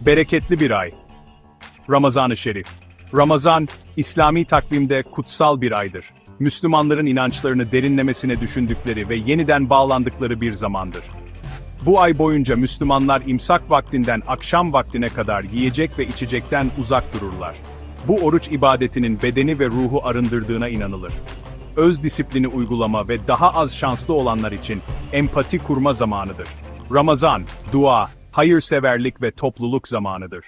Bereketli bir ay. Ramazan-ı Şerif. Ramazan, İslami takvimde kutsal bir aydır. Müslümanların inançlarını derinlemesine düşündükleri ve yeniden bağlandıkları bir zamandır. Bu ay boyunca Müslümanlar imsak vaktinden akşam vaktine kadar yiyecek ve içecekten uzak dururlar. Bu oruç ibadetinin bedeni ve ruhu arındırdığına inanılır. Öz disiplini uygulama ve daha az şanslı olanlar için empati kurma zamanıdır. Ramazan, dua, hayırseverlik ve topluluk zamanıdır.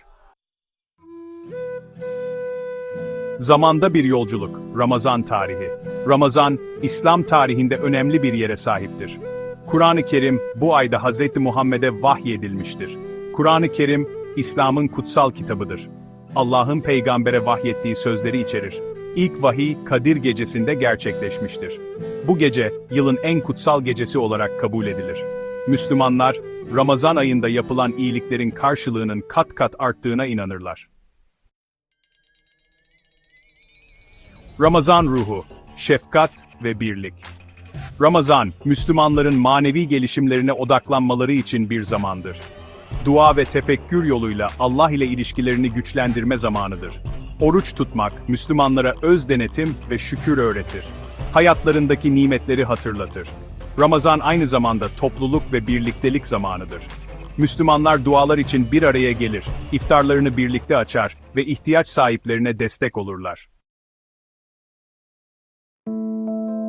Zamanda bir yolculuk, Ramazan tarihi. Ramazan, İslam tarihinde önemli bir yere sahiptir. Kur'an-ı Kerim, bu ayda Hz. Muhammed'e vahyedilmiştir. Kur'an-ı Kerim, İslam'ın kutsal kitabıdır. Allah'ın peygambere vahyettiği sözleri içerir. İlk vahiy, Kadir gecesinde gerçekleşmiştir. Bu gece, yılın en kutsal gecesi olarak kabul edilir. Müslümanlar, Ramazan ayında yapılan iyiliklerin karşılığının kat kat arttığına inanırlar. Ramazan ruhu, şefkat ve birlik. Ramazan, Müslümanların manevi gelişimlerine odaklanmaları için bir zamandır. Dua ve tefekkür yoluyla Allah ile ilişkilerini güçlendirme zamanıdır. Oruç tutmak, Müslümanlara öz denetim ve şükür öğretir. Hayatlarındaki nimetleri hatırlatır. Ramazan aynı zamanda topluluk ve birliktelik zamanıdır. Müslümanlar dualar için bir araya gelir, iftarlarını birlikte açar ve ihtiyaç sahiplerine destek olurlar.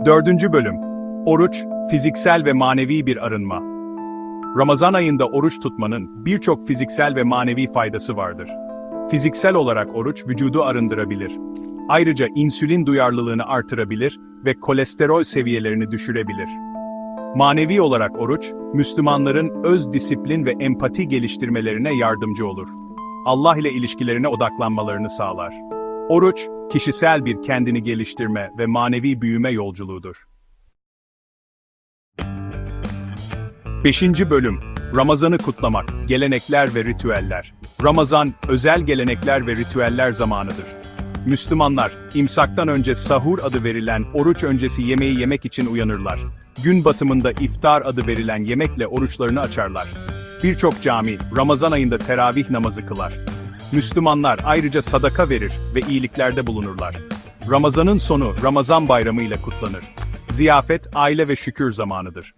Dördüncü bölüm. Oruç, fiziksel ve manevi bir arınma. Ramazan ayında oruç tutmanın birçok fiziksel ve manevi faydası vardır. Fiziksel olarak oruç vücudu arındırabilir. Ayrıca insülin duyarlılığını artırabilir ve kolesterol seviyelerini düşürebilir. Manevi olarak oruç, Müslümanların öz disiplin ve empati geliştirmelerine yardımcı olur. Allah ile ilişkilerine odaklanmalarını sağlar. Oruç, kişisel bir kendini geliştirme ve manevi büyüme yolculuğudur. 5. Bölüm Ramazan'ı kutlamak, gelenekler ve ritüeller. Ramazan, özel gelenekler ve ritüeller zamanıdır. Müslümanlar, imsaktan önce sahur adı verilen oruç öncesi yemeği yemek için uyanırlar. Gün batımında iftar adı verilen yemekle oruçlarını açarlar. Birçok cami, Ramazan ayında teravih namazı kılar. Müslümanlar ayrıca sadaka verir ve iyiliklerde bulunurlar. Ramazanın sonu Ramazan bayramı ile kutlanır. Ziyafet, aile ve şükür zamanıdır.